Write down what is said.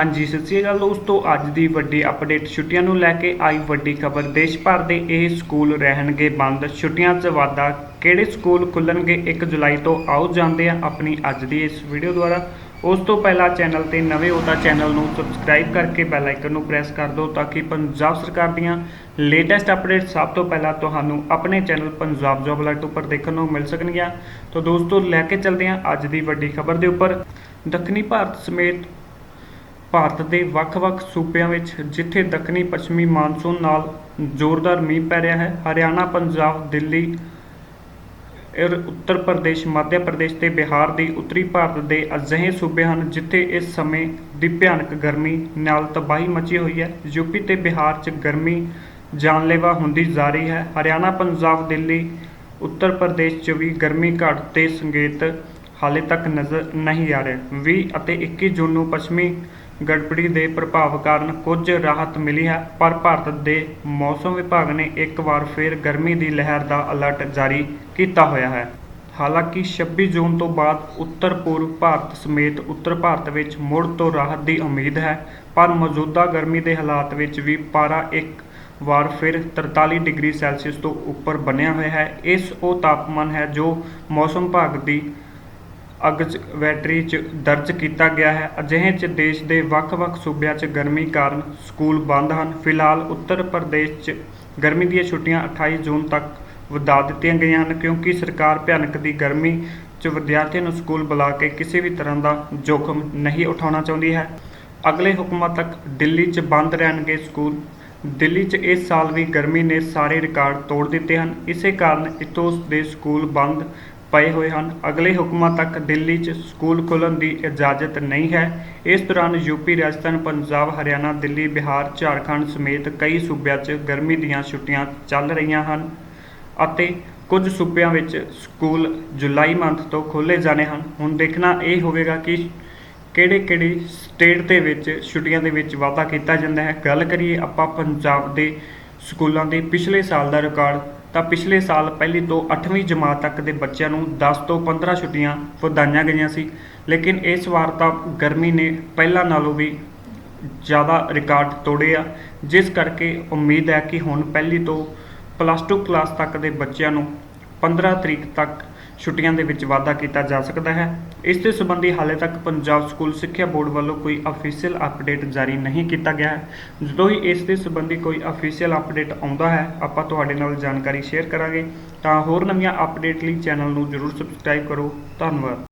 ਹਾਂਜੀ, ਸਤਿ ਸ਼੍ਰੀ ਅਕਾਲ ਦੋਸਤੋ। ਅੱਜ ਦੀ ਵੱਡੀ ਅਪਡੇਟ ਛੁੱਟੀਆਂ ਨੂੰ ਲੈ ਕੇ ਆਈ ਵੱਡੀ ਖਬਰ। ਦੇਸ਼ ਭਰ ਦੇ ਇਹ ਸਕੂਲ ਰਹਿਣਗੇ ਬੰਦ। ਛੁੱਟੀਆਂ 'ਚ ਵਾਧਾ। ਕਿਹੜੇ ਸਕੂਲ ਖੁੱਲਣਗੇ 1 ਜੁਲਾਈ ਤੋਂ ਆਓ ਜਾਂਦੇ ਹਾਂ ਆਪਣੀ ਅੱਜ ਦੀ ਇਸ ਵੀਡੀਓ ਦੁਆਰਾ। ਉਸ ਤੋਂ ਪਹਿਲਾਂ ਚੈਨਲ ਤੇ ਨਵੇਂ ਹੋ ਤਾਂ ਚੈਨਲ ਨੂੰ ਸਬਸਕ੍ਰਾਈਬ ਕਰਕੇ ਬੈਲ ਆਈਕਨ ਨੂੰ ਪ੍ਰੈਸ ਕਰ ਦਿਓ ਤਾਂ ਕਿ ਪੰਜਾਬ ਸਰਕਾਰ ਦੀਆਂ ਲੇਟੈਸਟ ਅਪਡੇਟ ਸਭ ਤੋਂ ਪਹਿਲਾਂ ਤੁਹਾਨੂੰ ਆਪਣੇ ਚੈਨਲ ਪੰਜਾਬ ਜੋਬ ਅਲਰਟ ਉੱਪਰ ਦੇਖਣ ਨੂੰ ਮਿਲ ਸਕਣਗੀਆਂ। ਤਾਂ ਦੋਸਤੋ, ਲੈ ਕੇ ਚੱਲਦੇ ਹਾਂ ਅੱਜ ਦੀ ਵੱਡੀ ਖਬਰ ਦੇ ਉੱਪਰ। ਦੱਖਣੀ ਭਾਰਤ ਸਮੇਤ ਭਾਰਤ ਦੇ ਵੱਖ-ਵੱਖ ਸੂਬਿਆਂ ਵਿੱਚ, ਜਿੱਥੇ ਦੱਖਣੀ ਪੱਛਮੀ ਮਾਨਸੂਨ ਨਾਲ ਜ਼ੋਰਦਾਰ ਮੀਂਹ ਪੈ ਰਿਹਾ ਹੈ, ਹਰਿਆਣਾ, ਪੰਜਾਬ, ਦਿੱਲੀ ਉੱਤਰ ਪ੍ਰਦੇਸ਼, ਮੱਧ ਪ੍ਰਦੇਸ਼ ਤੇ ਬਿਹਾਰ ਦੀ ਉੱਤਰੀ ਭਾਰਤ ਦੇ ਅਜਿਹੇ ਸੂਬੇ ਹਨ, ਜਿੱਥੇ ਇਸ ਸਮੇਂ ਦੀ ਭਿਆਨਕ ਗਰਮੀ ਨਾਲ ਤਬਾਹੀ ਮਚੀ ਹੋਈ ਹੈ। ਯੂਪੀ ਤੇ ਬਿਹਾਰ 'ਚ ਗਰਮੀ ਜਾਨਲੇਵਾ ਹੁੰਦੀ ਜਾ ਰਹੀ ਹੈ। ਹਰਿਆਣਾ, ਪੰਜਾਬ, ਦਿੱਲੀ, ਉੱਤਰ ਪ੍ਰਦੇਸ਼ 'ਚ ਵੀ ਗਰਮੀ ਘਟ ਤੇ ਸੰਕੇਤ ਹਾਲੇ ਤੱਕ ਨਜ਼ਰ ਨਹੀਂ ਆ ਰਹੇ। 20 ਅਤੇ 21 ਜੂਨ ਨੂੰ ਪੱਛਮੀ ਗੜਬੜੀ ਦੇ ਪ੍ਰਭਾਵ ਕਾਰਨ ਕੁਝ ਰਾਹਤ ਮਿਲੀ ਹੈ, ਪਰ ਭਾਰਤ ਦੇ ਮੌਸਮ ਵਿਭਾਗ ਨੇ ਇੱਕ ਵਾਰ ਫਿਰ ਗਰਮੀ ਦੀ ਲਹਿਰ ਦਾ ਅਲਰਟ ਜਾਰੀ ਕੀਤਾ ਹੋਇਆ ਹੈ। ਹਾਲਾਂਕਿ 26 ਜੂਨ ਤੋਂ ਬਾਅਦ ਉੱਤਰ ਪੂਰਬ ਭਾਰਤ ਸਮੇਤ ਉੱਤਰ ਭਾਰਤ ਵਿੱਚ ਮੁੜ ਤੋਂ ਰਾਹਤ ਦੀ ਉਮੀਦ ਹੈ, ਪਰ ਮੌਜੂਦਾ ਗਰਮੀ ਦੇ ਹਾਲਾਤ ਵਿੱਚ ਵੀ ਪਾਰਾ ਇੱਕ ਵਾਰ ਫਿਰ 43 ਡਿਗਰੀ ਸੈਲਸੀਅਸ ਤੋਂ ਉੱਪਰ ਬਣਿਆ ਹੋਇਆ ਹੈ। ਇਸ ਉਹ ਤਾਪਮਾਨ ਹੈ ਜੋ ਮੌਸਮ ਵਿਭਾਗ ਦੀ ਅਗਜ ਵੈਟਰੀ ਚ ਦਰਜ ਕੀਤਾ ਗਿਆ ਹੈ। ਅਜਿਹੇ ਚ ਦੇਸ਼ ਦੇ ਵੱਖ-ਵੱਖ ਸੂਬਿਆਂ ਚ ਗਰਮੀ ਕਾਰਨ ਸਕੂਲ ਬੰਦ ਹਨ। ਫਿਲਹਾਲ ਉੱਤਰ ਪ੍ਰਦੇਸ਼ ਚ ਗਰਮੀ ਦੀਆਂ ਛੁੱਟੀਆਂ 28 ਜੂਨ ਤੱਕ ਵਧਾ ਦਿੱਤੀਆਂ ਗਈਆਂ ਹਨ, ਕਿਉਂਕਿ ਸਰਕਾਰ ਭਿਆਨਕ ਦੀ ਗਰਮੀ ਚ ਵਿਦਿਆਰਥੀਆਂ ਨੂੰ ਸਕੂਲ ਬੁਲਾ ਕੇ ਕਿਸੇ ਵੀ ਤਰ੍ਹਾਂ ਦਾ ਜੋਖਮ ਨਹੀਂ ਉਠਾਉਣਾ ਚਾਹੁੰਦੀ ਹੈ। ਅਗਲੇ ਹੁਕਮਾਂ ਤੱਕ ਦਿੱਲੀ ਚ ਬੰਦ ਰਹਿਣਗੇ ਸਕੂਲ। ਦਿੱਲੀ 'ਚ ਇਸ ਸਾਲ ਵੀ ਗਰਮੀ ਨੇ ਸਾਰੇ ਰਿਕਾਰਡ ਤੋੜ ਦਿੱਤੇ ਹਨ। ਇਸੇ ਕਾਰਨ ਇਤੋਂ ਦੇ ਸਕੂਲ ਬੰਦ ਪਏ ਹੋਏ ਹਨ। ਅਗਲੇ ਹੁਕਮਾਂ ਤੱਕ ਦਿੱਲੀ 'ਚ ਸਕੂਲ ਖੋਲ੍ਹਣ ਦੀ ਇਜਾਜ਼ਤ ਨਹੀਂ ਹੈ। ਇਸ ਦੌਰਾਨ ਯੂਪੀ ਰਾਜਸਥਾਨ, ਪੰਜਾਬ, ਹਰਿਆਣਾ, ਦਿੱਲੀ, ਬਿਹਾਰ, ਝਾਰਖੰਡ ਸਮੇਤ ਕਈ ਸੂਬਿਆਂ 'ਚ ਗਰਮੀ ਦੀਆਂ ਛੁੱਟੀਆਂ ਚੱਲ ਰਹੀਆਂ ਹਨ ਅਤੇ ਕੁਝ ਸੂਬਿਆਂ ਵਿੱਚ ਸਕੂਲ ਜੁਲਾਈ ਮੰਥ ਤੋਂ ਖੋਲ੍ਹੇ ਜਾਣੇ ਹਨ। ਹੁਣ ਦੇਖਣਾ ਇਹ ਹੋਵੇਗਾ ਕਿ ਕਿਹੜੇ ਕਿਹੜੇ ਸਟੇਟ ਦੇ ਵਿੱਚ ਛੁੱਟੀਆਂ ਦੇ ਵਿੱਚ ਵਾਧਾ ਕੀਤਾ ਜਾਂਦਾ ਹੈ। ਗੱਲ ਕਰੀਏ ਆਪਾਂ ਪੰਜਾਬ ਦੇ ਸਕੂਲਾਂ ਦੇ ਪਿਛਲੇ ਸਾਲ ਦਾ ਰਿਕਾਰਡ ਤਾਂ ਪਿਛਲੇ ਸਾਲ ਪਹਿਲੀ ਤੋਂ 8ਵੀਂ ਜਮਾਤ ਤੱਕ ਦੇ ਬੱਚਿਆਂ ਨੂੰ 10 ਤੋਂ 15 ਛੁੱਟੀਆਂ ਵਧਾਈਆਂ ਗਈਆਂ ਸੀ। ਲੇਕਿਨ ਇਸ ਵਾਰ ਤਾਂ ਗਰਮੀ ਨੇ ਪਹਿਲਾਂ ਨਾਲੋਂ ਵੀ ਜ਼ਿਆਦਾ ਰਿਕਾਰਡ ਤੋੜੇ ਆ, ਜਿਸ ਕਰਕੇ ਉਮੀਦ ਹੈ ਕਿ ਹੁਣ ਪਹਿਲੀ ਤੋਂ ਪਲੱਸ 2 ਕਲਾਸ ਤੱਕ ਦੇ ਬੱਚਿਆਂ ਨੂੰ 15 ਤਰੀਕ ਤੱਕ ਛੁੱਟੀਆਂ ਦੇ ਵਿੱਚ ਵਾਧਾ ਕੀਤਾ ਜਾ ਸਕਦਾ ਹੈ। ਇਸ ਦੇ ਸੰਬੰਧੀ ਹਾਲੇ ਤੱਕ ਪੰਜਾਬ ਸਕੂਲ ਸਿੱਖਿਆ ਬੋਰਡ ਵੱਲੋਂ ਕੋਈ ਅਫੀਸ਼ੀਅਲ ਅਪਡੇਟ ਜਾਰੀ ਨਹੀਂ ਕੀਤਾ ਗਿਆ। ਹੈ ਜਦੋਂ ਹੀ ਇਸ ਦੇ ਸੰਬੰਧੀ ਕੋਈ ਅਫੀਸ਼ੀਅਲ ਅਪਡੇਟ ਆਉਂਦਾ ਹੈ, ਆਪਾਂ ਤੁਹਾਡੇ ਨਾਲ ਜਾਣਕਾਰੀ ਸ਼ੇਅਰ ਕਰਾਂਗੇ। ਤਾਂ ਹੋਰ ਨਵੀਆਂ ਅਪਡੇਟ ਲਈ ਚੈਨਲ ਨੂੰ ਜਰੂਰ ਸਬਸਕ੍ਰਾਈਬ ਕਰੋ। ਧੰਨਵਾਦ।